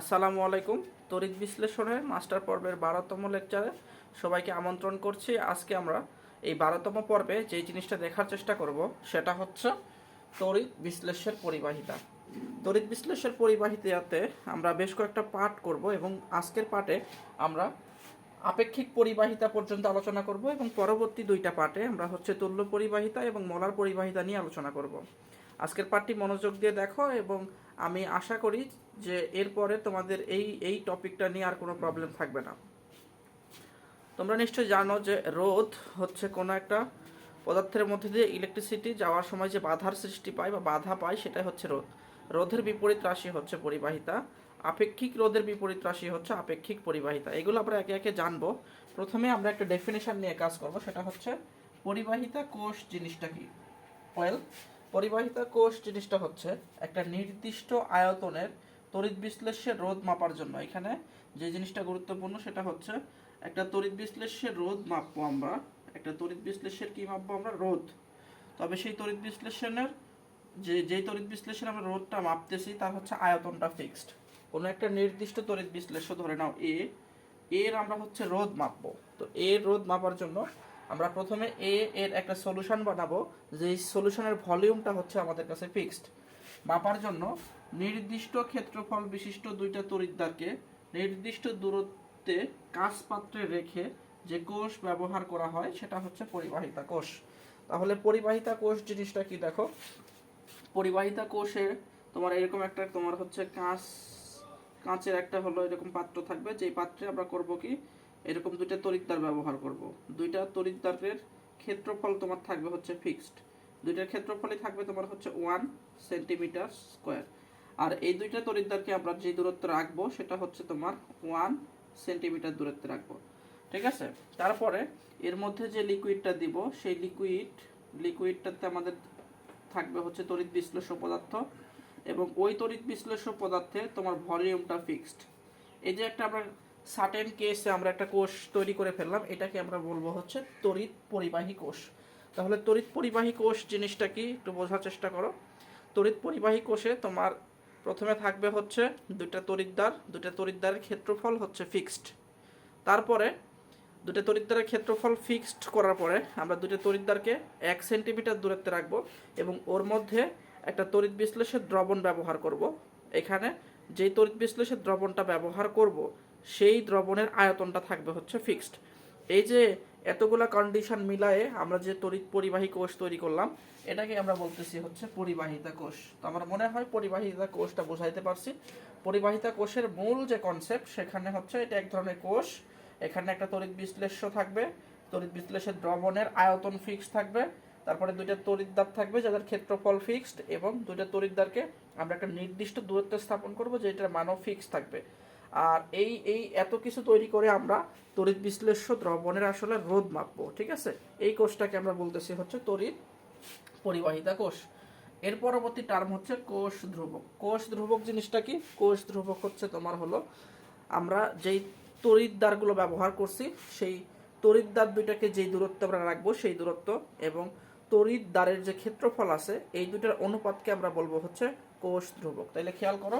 আসসালামু আলাইকুম। তড়িৎ বিশ্লেষণের মাস্টার পর্বের বারোতম লেকচারে সবাইকে আমন্ত্রণ করছি। আজকে আমরা এই বারোতম পর্বে যে জিনিসটা দেখার চেষ্টা করব, সেটা হচ্ছে তড়িৎ বিশ্লেষের পরিবাহিতা। তড়িৎ বিশ্লেষের পরিবাহিতাতে আমরা বেশ কয়েকটা পাঠ করব এবং আজকের পাঠে আমরা আপেক্ষিক পরিবাহিতা পর্যন্ত আলোচনা করব এবং পরবর্তী দুইটা পাঠে আমরা হচ্ছে তুল্য পরিবাহিতা এবং মলার পরিবাহিতা নিয়ে আলোচনা করব। আজকের পাঠটি মনোযোগ দিয়ে দেখো এবং আমি আশা করি যে এরপরে তোমাদের এই এই টপিকটা নিয়ে আর কোনো প্রবলেম থাকবে না। তোমরা নিশ্চয়ই জানো যে রোদ হচ্ছে কোনো একটা পদার্থের মধ্যে দিয়ে ইলেকট্রিসিটি যাওয়ার সময় যে বাধার সৃষ্টি পায় বা বাধা পায় সেটাই হচ্ছে রোদ রোধের বিপরীত রাশি হচ্ছে পরিবাহিতা। আপেক্ষিক রোধের বিপরীত রাশি হচ্ছে আপেক্ষিক পরিবাহিতা। এগুলো আমরা একে একে জানব। প্রথমে আমরা একটা ডেফিনেশন নিয়ে কাজ করব, সেটা হচ্ছে পরিবাহিতা কোষ জিনিসটা কি? ওয়েল পরিবাহিতা কোষ জিনিসটা হচ্ছে একটা নির্দিষ্ট আয়তনের তড়িৎ বিশ্লেষ্যের রোধ মাপার জন্য। এখানে যে জিনিসটা গুরুত্বপূর্ণ সেটা হচ্ছে একটা তড়িৎ বিশ্লেষ্যের রোধ মাপবো আমরা, একটা তড়িৎ বিশ্লেষ্যের কি মাপবো আমরা? রোধ। তবে সেই তড়িৎ বিশ্লেষণের যে, যেই তড়িৎ বিশ্লেষণ আমরা রোধটা মাপতেছি তার হচ্ছে আয়তনটা ফিক্সড কোনো একটা নির্দিষ্ট তড়িৎ বিশ্লেষ্য, ধরে নাও এ এর আমরা হচ্ছে রোধ মাপবো। তো এর রোধ মাপার জন্য আমরা প্রথমে এ এর একটা সলিউশন বানাবো, যেই সলিউশনের ভলিউমটা হচ্ছে আমাদের কাছে ফিক্সড মাপার জন্য নির্দিষ্ট ক্ষেত্রফল বিশিষ্ট দুইটা তড়িৎদ্বারকে নির্দিষ্ট দূরত্বে কাঁচ পাত্রে রেখে যে কোষ ব্যবহার করা হয়, সেটা হচ্ছে পরিবাহিতা কোষ। তাহলে পরিবাহিতা কোষ জিনিসটা কি দেখো? পরিবাহিতা কোষে তোমার এরকম একটা, তোমার হচ্ছে কাঁচ, কাঁচের একটা হলো এরকম পাত্র থাকবে। যেই পাত্রে আমরা করব কি? এরকম দুইটা তড়িৎদ্বার ব্যবহার করব। দুইটা তড়িৎদ্বারের ক্ষেত্রফল তোমার থাকবে হচ্ছে ফিক্সড দুইটার ক্ষেত্রফলই থাকবে তোমার হচ্ছে ওয়ান সেন্টিমিটার স্কোয়ার আর এই দুইটা তড়িৎদ্বারকে আমরা যে দূরত্ব রাখব, সেটা হচ্ছে তোমার ওয়ান সেন্টিমিটার দূরত্বে রাখব। ঠিক আছে? তারপরে এর মধ্যে যে লিকুইডটা দিব, সেই লিকুইড লিকুইডটাতে আমাদের থাকবে হচ্ছে তড়িৎ বিশ্লেষ্য পদার্থ এবং ওই তড়িৎ বিশ্লেষ্য পদার্থে তোমার ভলিউমটা ফিক্সড এই যে একটা আমরা সার্টেন কেসে আমরা একটা কোষ তৈরি করে ফেললাম, এটাকে আমরা বলব হচ্ছে তড়িৎ পরিবাহী কোষ। তাহলে তড়িৎ পরিবাহী কোষ জিনিসটা কি? একটু বোঝার চেষ্টা করো। তড়িৎ পরিবাহী কোষে তোমার প্রথমে থাকবে হচ্ছে দুইটা তড়িৎদ্বার, দুইটা তড়িৎদ্বারের ক্ষেত্রফল হচ্ছে ফিক্সড তারপরে দুটো তড়িৎদ্বারের ক্ষেত্রফল ফিক্সড করার পরে আমরা দুটো তড়িৎদ্বারকে এক সেন্টিমিটার দূরত্বে রাখব এবং ওর মধ্যে একটা তড়িৎ বিশ্লেষের দ্রবণ ব্যবহার করব। এখানে যেই তড়িৎ বিশ্লেষের দ্রবণটা ব্যবহার করব সেই দ্রবণের আয়তনটা থাকবে হচ্ছে ফিক্সড এই যে এতগুলা কন্ডিশন মিলায়ে আমরা যে তড়িৎ পরিবাহী কোষ তৈরি করলাম, এটাকে আমরা বলতেছি হচ্ছে পরিবাহিতা কোষ। তো আমার মনে হয় পরিবাহিতা কোষটা বোঝাইতে পারছি। পরিবাহিতা কোষের মূল যে কনসেপ্ট সেখানে হচ্ছে এটা এক ধরনের কোষ। এখানে একটা তড়িৎ বিশ্লেষ্য থাকবে। তড়িৎ বিশ্লেষের দ্রবণের আয়তন ফিক্সড থাকবে। তারপরে দুইটা তড়িৎদ্বার থাকবে, যাদের ক্ষেত্রফল ফিক্সড এবং দুইটা তড়িৎদ্বারকে আমরা একটা নির্দিষ্ট দূরত্বে স্থাপন করব যেটার মানও ফিক্সড থাকবে। আর এই এই এত কিছু তৈরি করে আমরা তড়িৎ বিশ্লেষ্য দ্রবণের আসলে রোধ মাপবো, ঠিক আছে? এই কোষটাকে আমরা বলতেছি হচ্ছে তড়িৎ পরিবাহিতা কোষ। এর পরবর্তী টার্ম হচ্ছে কোষ ধ্রুবক। কোষ ধ্রুবক জিনিসটা কি? কোষ ধ্রুবক হচ্ছে তোমার হলো আমরা যেই তড়িৎদ্বারগুলো ব্যবহার করছি, সেই তড়িৎদ্বার দুইটাকে যেই দূরত্ব আমরা রাখব, সেই দূরত্ব এবং তড়িৎদ্বারের যে ক্ষেত্রফল আছে, এই দুইটার অনুপাতকে আমরা বলব হচ্ছে কোষ ধ্রুবক। তাইলে খেয়াল করো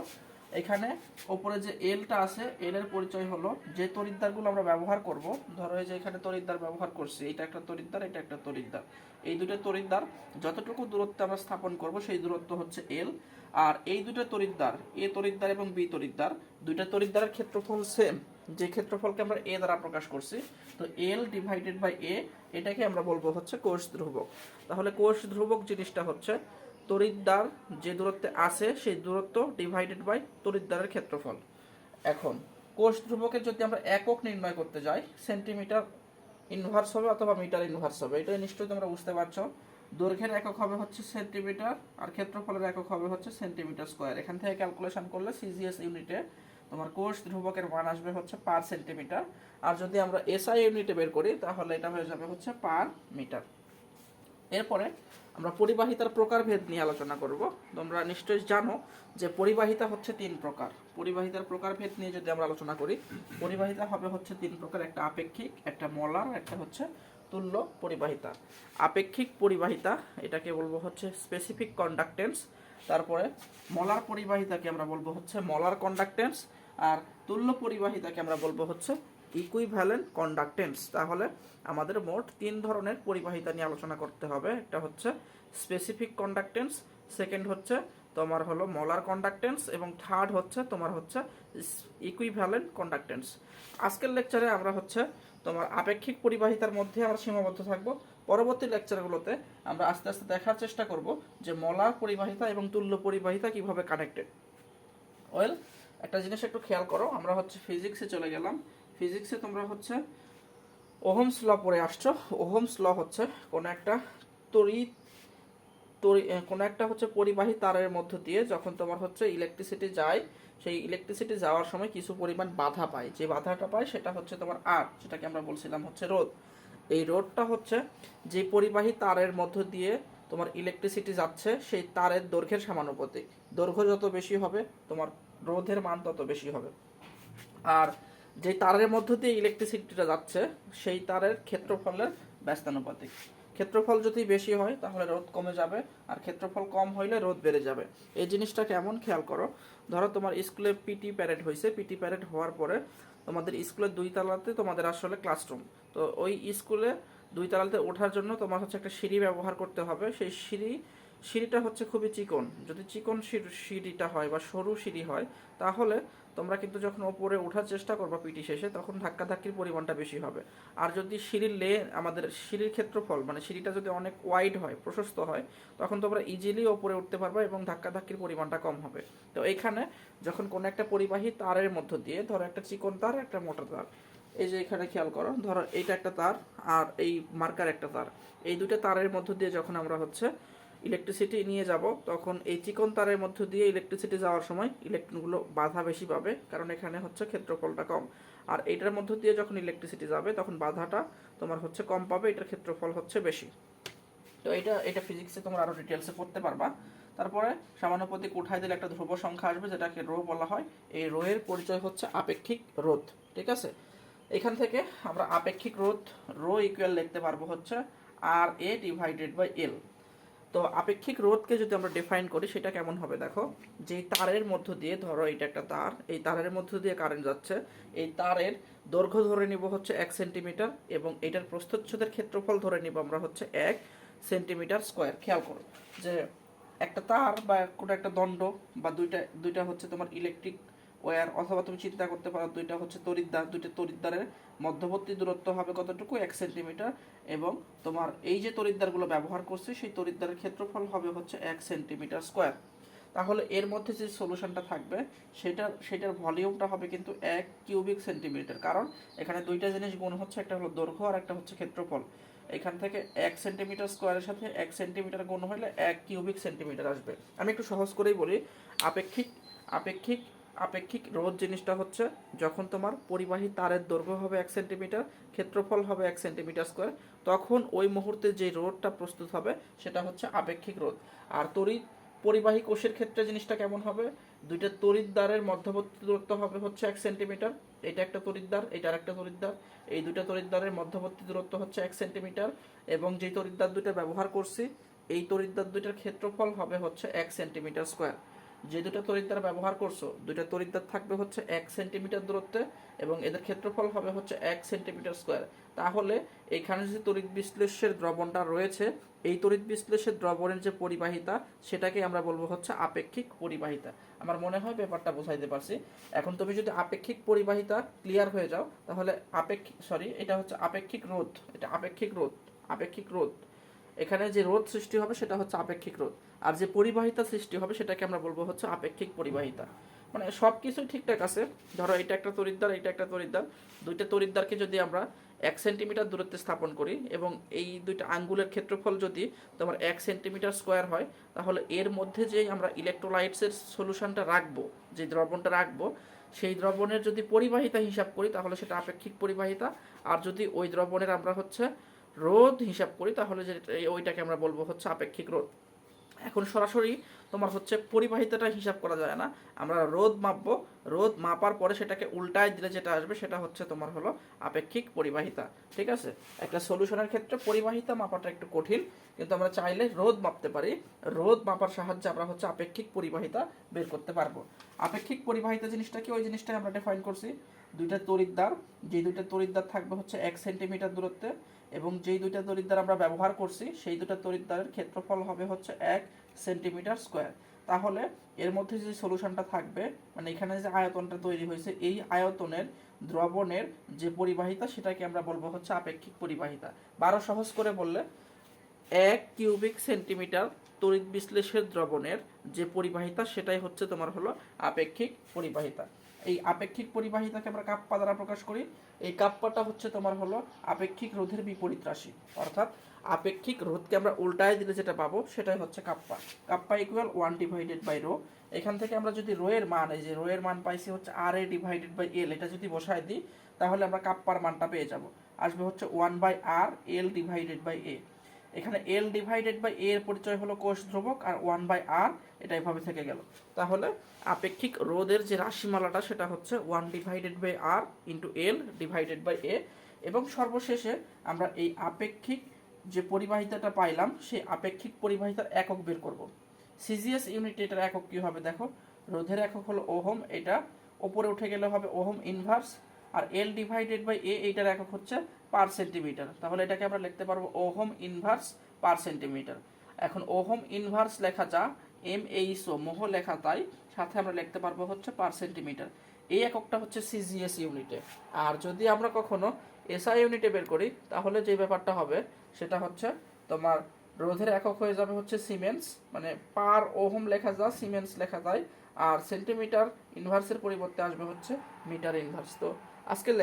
এখানে ওপরে যে এলটা আছে এল এর পরিচয় হলো যে তড়িৎদ্বারগুলো আমরা ব্যবহার করব। ধরো যে এখানে তড়িৎদ্বার ব্যবহার করছি এটা একটা তড়িৎদ্বার এটা একটা তড়িৎদ্বার এই দুটো তড়িৎদ্বার যতটুকু দূরত্বে আমরা স্থাপন করব, সেই দূরত্ব হচ্ছে এল আর এই দুটো তড়িৎদ্বার এ তড়িৎদ্বার এবং বি তড়িৎদ্বার দুইটা তড়িৎদ্বারের ক্ষেত্রফল সেম যে ক্ষেত্রফলকে আমরা এ দ্বারা প্রকাশ করছি। তো এল ডিভাইডেড বাই এ এটাকে আমরা বলব হচ্ছে কোষ ধ্রুবক। তাহলে কোষ ধ্রুবক জিনিসটা হচ্ছে তড়িৎদ্বার যে দূরত্বে আছে, সেই দূরত্ব ডিভাইডেড বাই তড়িৎদ্বারের ক্ষেত্রফল। এখন, কোষ ধ্রুবকের যদি আমরা একক নির্ণয় করতে যাই সেন্টিমিটার ইনভার্স হবে অথবা মিটার ইনভার্স হবে এটা নিশ্চয়ই তোমরা বুঝতে পারছ। দৈর্ঘ্যের একক হবে হচ্ছে সেন্টিমিটার আর ক্ষেত্রফলের একক হবে হচ্ছে সেন্টিমিটার স্কোয়ার এখান থেকে ক্যালকুলেশন করলে সিজিএস ইউনিটে তোমার কোষ ধ্রুবকের মান আসবে হচ্ছে পার সেন্টিমিটার আর যদি আমরা এসআই ইউনিটে বের করি, তাহলে এটা হয়ে যাবে হচ্ছে পার মিটার এরপরে আমরা পরিবাহিতার প্রকারভেদ নিয়ে আলোচনা করব। তোমরা নিশ্চয়ই জানো যে পরিবাহিতা হচ্ছে তিন প্রকার। পরিবাহিতার প্রকারভেদ নিয়ে যদি আমরা আলোচনা করি, পরিবাহিতা হবে হচ্ছে তিন প্রকার, একটা আপেক্ষিক, একটা মলার, একটা হচ্ছে তুল্য পরিবাহিতা। আপেক্ষিক পরিবাহিতা, এটাকে বলব হচ্ছে স্পেসিফিক কন্ডাক্টেন্স তারপরে মলার পরিবাহিতাকে আমরা বলব হচ্ছে মলার কন্ডাক্টেন্স আর তুল্য পরিবাহিতাকে আমরা বলব হচ্ছে ইকুইভ্যালেন্ট কন্ডাক্টেন্স তাহলে আমাদের মোট তিন ধরনের পরিবাহিতা নিয়ে আলোচনা করতে হবে। একটা হচ্ছে স্পেসিফিক কন্ডাক্টেন্স সেকেন্ড হচ্ছে তোমার হলো মলার কন্ডাক্টেন্স এবং থার্ড হচ্ছে তোমার হচ্ছে ইকুইভ্যালেন্ট কন্ডাক্টেন্স আজকের লেকচারে আমরা হচ্ছে তোমার আপেক্ষিক পরিবাহিতার মধ্যে আমরা সীমাবদ্ধ থাকব। পরবর্তী লেকচারগুলোতে আমরা আস্তে আস্তে দেখার চেষ্টা করব যে মলার পরিবাহিতা এবং তুল্য পরিবাহিতা কীভাবে কানেক্টেড ওয়েল একটা জিনিস একটু খেয়াল করো, আমরা হচ্ছে ফিজিক্সে চলে গেলাম। ফিজিক্সে তোমরা হচ্ছে ওহমস ল পড়ে আসছো। ওহমস ল হচ্ছে কোনো একটা তড়িৎ তড়ি কোনো একটা হচ্ছে পরিবাহী তারের মধ্য দিয়ে যখন তোমার হচ্ছে ইলেকট্রিসিটি যায়, সেই ইলেকট্রিসিটি যাওয়ার সময় কিছু পরিমাণ বাধা পায়। যে বাধাটা পায় সেটা হচ্ছে তোমার আর যেটাকে আমরা বলছিলাম হচ্ছে রোদ এই রোদটা হচ্ছে যে পরিবাহী তারের মধ্য দিয়ে তোমার ইলেকট্রিসিটি যাচ্ছে, সেই তারের দৈর্ঘ্যের সমানুপাতিক দৈর্ঘ্য যত বেশি হবে, তোমার রোধের মান তত বেশি হবে। আর যে তারের মধ্য দিয়ে ইলেকট্রিসিটিটা যাচ্ছে, সেই তারের ক্ষেত্রফলের ব্যস্তানুপাতিক। ক্ষেত্রফল যদি বেশি হয়, তাহলে রোধ কমে যাবে, আর ক্ষেত্রফল কম হইলে রোধ বেড়ে যাবে। এই জিনিসটা কেমন খেয়াল করো, ধরো তোমার স্কুলে পিটি প্যারেড হয়েছে পিটি প্যারেড হওয়ার পরে তোমাদের স্কুলের দুই তালাতে তোমাদের আসলে ক্লাসরুম তো ওই স্কুলে দুই তালাতে ওঠার জন্য তোমার হচ্ছে একটা সিঁড়ি ব্যবহার করতে হবে। সেই সিঁড়ি, সিঁড়িটা হচ্ছে খুবই চিকন। যদি চিকন সিঁড়ি- সিঁড়িটা হয় বা সরু সিঁড়ি হয়, তাহলে তোমরা কিন্তু যখন ওপরে ওঠার চেষ্টা করবা পিটি শেষে, তখন ধাক্কাধাক্কির পরিমাণটা বেশি হবে। আর যদি সিঁড়ির লে, আমাদের সিঁড়ির ক্ষেত্রফল মানে সিঁড়িটা যদি অনেক ওয়াইড হয়, প্রশস্ত হয়, তখন তোমরা ইজিলি ওপরে উঠতে পারবে এবং ধাক্কাধাক্কির পরিমাণটা কম হবে। তো এইখানে যখন কোনো একটা পরিবাহী তারের মধ্য দিয়ে, ধরো একটা চিকন তার, একটা মোটা তার, এই যে এখানে খেয়াল করো, ধরো এইটা একটা তার আর এই মার্কার একটা তার, এই দুটো তারের মধ্য দিয়ে যখন আমরা হচ্ছে ইলেকট্রিসিটি নিয়ে যাব, তখন এই চিকন তারের মধ্য দিয়ে ইলেকট্রিসিটি যাওয়ার সময় ইলেকট্রনগুলো বাধা বেশি পাবে, কারণ এখানে হচ্ছে ক্ষেত্রফলটা কম। আর এইটার মধ্য দিয়ে যখন ইলেকট্রিসিটি যাবে, তখন বাধাটা তোমার হচ্ছে কম পাবে, এটার ক্ষেত্রফল হচ্ছে বেশি। তো এটা এটা ফিজিক্সে তোমরা আরও ডিটেলসে পড়তে পারবা। তারপরে সমানুপাতিক উঠাই দিলে একটা ধ্রুব সংখ্যা আসবে, যেটাকে রো বলা হয়। এই রো এর পরিচয় হচ্ছে আপেক্ষিক রোধ, ঠিক আছে? এখান থেকে আমরা আপেক্ষিক রোধ, রো ইকুয়াল লিখতে পারব হচ্ছে আর এ ডিভাইডেড বাই এল তো আপেক্ষিক রোধকে যদি আমরা ডিফাইন করি, সেটা কেমন হবে দেখো? যে তারের মধ্য দিয়ে, ধরো এটা একটা তার, এই তারের মধ্য দিয়ে কারেন্ট যাচ্ছে, এই তারের দৈর্ঘ্য ধরে নিব হচ্ছে এক সেন্টিমিটার এবং এটার প্রস্থচ্ছেদের ক্ষেত্রফল ধরে নিব আমরা হচ্ছে এক সেন্টিমিটার স্কোয়ার খেয়াল করো যে একটা তার বা কোনো একটা দণ্ড বা দুইটা দুইটা হচ্ছে তোমার ইলেকট্রিক ওয়্যার অথবা তুমি চিন্তা করতে পারো দুইটা হচ্ছে তড়িৎদ্বার দুইটা তড়িৎদ্বারের মধ্যবর্তী দূরত্ব হবে কতটুকু? এক সেন্টিমিটার এবং তোমার এই যে তড়িৎদ্বারগুলো ব্যবহার করছে, সেই তড়িৎদ্বারের ক্ষেত্রফল হবে হচ্ছে এক সেন্টিমিটার স্কোয়ার তাহলে এর মধ্যে যে সলিউশনটা থাকবে, সেটার সেটার ভলিউমটা হবে কিন্তু এক কিউবিক সেন্টিমিটার কারণ এখানে দুইটা জিনিস গুণ হচ্ছে, একটা হলো দৈর্ঘ্য আর একটা হচ্ছে ক্ষেত্রফল। এখান থেকে এক সেন্টিমিটার স্কোয়ারের সাথে এক সেন্টিমিটার গুণ হলে এক কিউবিক সেন্টিমিটার আসবে। আমি একটু সহজ করেই বলি, আপেক্ষিক আপেক্ষিক আপেক্ষিক রোধ জিনিসটা হচ্ছে যখন তোমার পরিবাহী তারের দৈর্ঘ্য হবে এক সেন্টিমিটার, ক্ষেত্রফল হবে এক সেন্টিমিটার স্কোয়ার তখন ওই মুহূর্তে যে রোধটা প্রস্তুত হবে সেটা হচ্ছে আপেক্ষিক রোধ। আর তড়িৎ পরিবাহী কোষের ক্ষেত্রে জিনিসটা কেমন হবে? দুইটা তড়িৎদ্বারের মধ্যবর্তী দূরত্ব হবে হচ্ছে এক সেন্টিমিটার, এটা একটা তড়িৎদ্বার এটা একটা তড়িৎদ্বার এই দুইটা তড়িৎদ্বারের মধ্যবর্তী দূরত্ব হচ্ছে এক সেন্টিমিটার এবং যে তড়িৎদ্বার দুইটা ব্যবহার করছি, এই তড়িৎদ্বার দুইটার ক্ষেত্রফল হবে হচ্ছে এক সেন্টিমিটার স্কোয়ার যে দুটো তড়িৎদ্বার ব্যবহার করছ, দুইটা তড়িৎদ্বার থাকবে হচ্ছে এক সেন্টিমিটার দূরত্বে এবং এদের ক্ষেত্রফল হবে হচ্ছে এক সেন্টিমিটার স্কোয়ার। তাহলে এখানে যে তড়িৎ বিশ্লেষের দ্রবণটা রয়েছে, এই তড়িৎ বিশ্লেষের দ্রবণের যে পরিবাহিতা, সেটাকে আমরা বলব হচ্ছে আপেক্ষিক পরিবাহিতা। আমার মনে হয় ব্যাপারটা বোঝাইতে পারছি। এখন তুমি যদি আপেক্ষিক পরিবাহিতা ক্লিয়ার হয়ে যাও, তাহলে আপেক্ষিক সরি এটা হচ্ছে আপেক্ষিক রোধ, এটা আপেক্ষিক রোধ আপেক্ষিক রোধ। এখানে যে রোধ সৃষ্টি হবে সেটা হচ্ছে আপেক্ষিক রোধ। আর যে পরিবাহিতা সৃষ্টি হবে সেটাকে আমরা বলব হচ্ছে আপেক্ষিক পরিবাহিতা। মানে সব কিছুই ঠিকঠাক আছে। ধরো এটা একটা তড়িৎদ্বার এটা একটা তড়িৎদ্বার দুইটা তড়িৎদ্বারকে যদি আমরা এক সেন্টিমিটার দূরত্বে স্থাপন করি এবং এই দুইটা আঙ্গুলের ক্ষেত্রফল যদি তোমার এক সেন্টিমিটার স্কোয়ার হয়, তাহলে এর মধ্যে যে আমরা ইলেকট্রোলাইটসের সলিউশনটা রাখব, যে দ্রবণটা রাখব, সেই দ্রবণের যদি পরিবাহিতা হিসাব করি, তাহলে সেটা আপেক্ষিক পরিবাহিতা। আর যদি ওই দ্রবণের আমরা হচ্ছে রোধ হিসাব করি, তাহলে যে ওইটাকে আমরা বলব হচ্ছে আপেক্ষিক রোধ। এখন সরাসরি তোমার হচ্ছে পরিবাহিতাটা হিসাব করা যায় না। আমরা রোদ মাপবো রোদ মাপার পরে সেটাকে উল্টায় দিলে যেটা আসবে সেটা হচ্ছে তোমার হলো আপেক্ষিক পরিবাহিতা, ঠিক আছে? একটা সলিউশনের ক্ষেত্রে পরিবাহিতা মাপাটা একটু কঠিন, কিন্তু আমরা চাইলে রোদ মাপতে পারি। রোদ মাপার সাহায্যে আমরা হচ্ছে আপেক্ষিক পরিবাহিতা বের করতে পারব। আপেক্ষিক পরিবাহিতা জিনিসটা কি? ওই জিনিসটাই আমরা ডিফাইন করছি। দুইটা তড়িৎদ্বার যে দুইটা তড়িৎদ্বার থাকবে হচ্ছে এক সেন্টিমিটার দূরত্বে এবং যেই দুইটা তড়িৎদ্বার আমরা ব্যবহার করছি, সেই দুটো তড়িৎদ্বারের ক্ষেত্রফল হবে হচ্ছে এক সেন্টিমিটার স্কোয়ার। তাহলে এর মধ্যে যে সলিউশনটা থাকবে মানে এখানে যে আয়তনটা তৈরি হয়েছে, এই আয়তনের দ্রবণের যে পরিবাহিতা, সেটাকে আমরা বলব হচ্ছে আপেক্ষিক পরিবাহিতা। বারো সহজ করে বললে, এক কিউবিক সেন্টিমিটার তড়িৎ বিশ্লেষের দ্রবণের যে পরিবাহিতা, সেটাই হচ্ছে তোমার হলো আপেক্ষিক পরিবাহিতা। এই আপেক্ষিক পরিবাহিতাকে আমরা কাপ্পা দ্বারা প্রকাশ করি। এই কাপ্পাটা হচ্ছে তোমার হলো আপেক্ষিক রোধের বিপরীত রাশি। অর্থাৎ আপেক্ষিক রোধকে আমরা উল্টায় দিলে যেটা পাবো, সেটাই হচ্ছে kappa. Kappa equal one divided by rho এখান থেকে আমরা যদি রো এর মান, এই যে রো এর মান পাইছি হচ্ছে আর এ ডিভাইডেড বাই এল এটা যদি বসায় দিই, তাহলে আমরা কাপ্পার মানটা পেয়ে যাব। আসবে হচ্ছে one by R L divided by A এখানে এল ডিভাইডেড বাই এর পরিচয় হলো কোষ ধ্রুবক আর ওয়ান বাই আর এটা এভাবে থেকে গেল। তাহলে আপেক্ষিক রোধের যে রাশিমালাটা সেটা হচ্ছে one divided by R into L divided by A এবং সর্বশেষে আমরা এই আপেক্ষিক যে পরিবাহিতাটা পাইলাম, সেই আপেক্ষিক পরিবাহিতার একক বের করব। সিজিএস ইউনিট এটার একক কী হবে দেখো? রোধের একক হলো ওহম, এটা ওপরে উঠে গেলে হবে ohm inverse R L divided by A এইটার একক হচ্ছে পার সেন্টিমিটার তাহলে এটাকে আমরা লিখতে পারব ওহম ইনভার্স পার সেন্টিমিটার এখন ওহম ইনভার্স লেখা যা এম এইচও মোহ লেখা তাই, সাথে আমরা লিখতে পারব হচ্ছে পার সেন্টিমিটার এই এককটা হচ্ছে সিজিএস ইউনিটে। আর যদি আমরা কখনো এসআই ইউনিটে বের করি, তাহলে যে ব্যাপারটা হবে, সেটা হচ্ছে তোমার রোধের একক হয়ে যাবে হচ্ছে সিমেন্স মানে পার ওহম লেখা যা সিমেন্স লেখা যায়, আর সেন্টিমিটার ইনভার্সের পরিবর্তে আসবে হচ্ছে মিটার ইনভার্স তো আজকের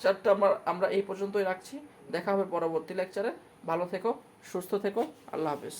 লেকচারটা আমরা আমরা এই পর্যন্তই রাখছি। দেখা হবে পরবর্তী লেকচারে ভালো থেকো, সুস্থ থেকো। আল্লাহ হাফেজ।